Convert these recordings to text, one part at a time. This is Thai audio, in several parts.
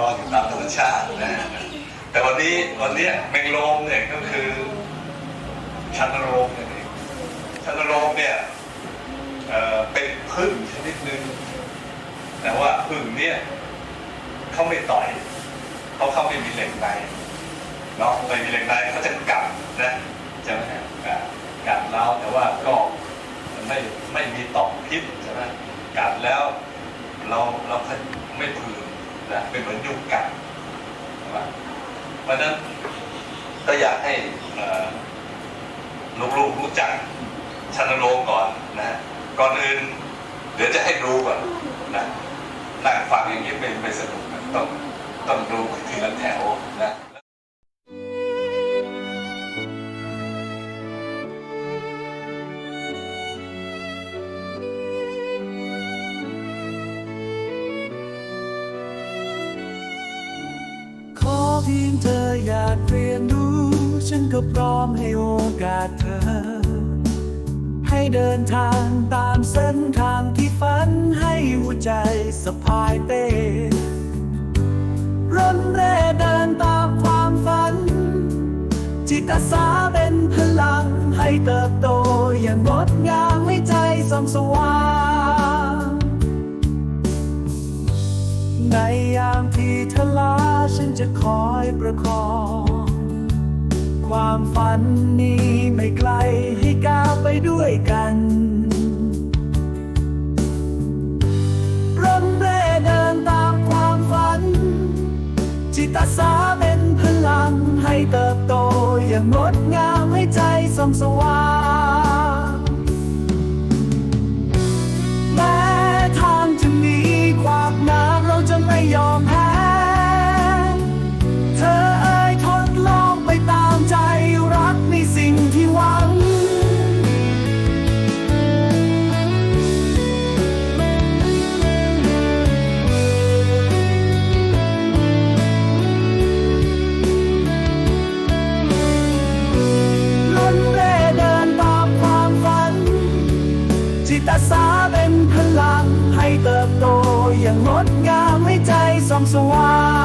ก็อยู่ตามธรรมชาตินะแต่วันนี้วันนี้แมงโลมเนี่ยก็คือชันโรงนั่นเองชันโรงเนี่ยเเป็นพึ่งชนิดหนึ่งแต่ว่าพึ่งเนี่ยเขาไม่ต่อยเขาเขาไม่มีเหล็กในเนาะไม่มีเหล็กในเขาจะกัดนะใช่ไหมฮะกัดกัดแล้วแต่ว่าก็ไม่ไม่มีต่อมพิษใช่ไหมกัดแล้วเราเราไม่ผื่น นะเป็นเหมือนยุงกัดใช่ไหมเพราะฉะนั้นก็อยากให้ลูกๆรู้จักชันโลก่อนนะก่อนอื่น เดี๋ยวจะให้รู้ก่อนนะนั่งฟังอย่างนี้ไม่ไม่สนุกนะต้องต้องดูทีละแถวนะ ขอเพียงเธออยากเรียนรู้ ฉันก็พร้อมให้โอกาสเธอ ให้เดินทางตามเส้นทางที่ฝันให้หัวใจสะพายเต้ร่อนเร่เดินตามความฝัน จิตอาสาเป็นพลังให้เติบโตอย่างงดงามให้ใจส่องสว่างในยามที่เธอล้า ฉันจะคอยประคอง ความฝันนี้ไม่ไกลให้ก้าวไปด้วยกันร่ำเร่เดินตามความฝัน จิตอาสาเป็นพลังให้เติบโตอย่างงดงามให้ใจส่องสว่าง จิตอาสาเป็นพลังให้เติบโตอย่างงดงามให้ใจส่องสว่าง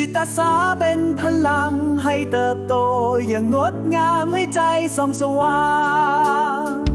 จิตอาสาเป็นพลังให้เติบโตอย่างงดงามให้ใจส่องสว่าง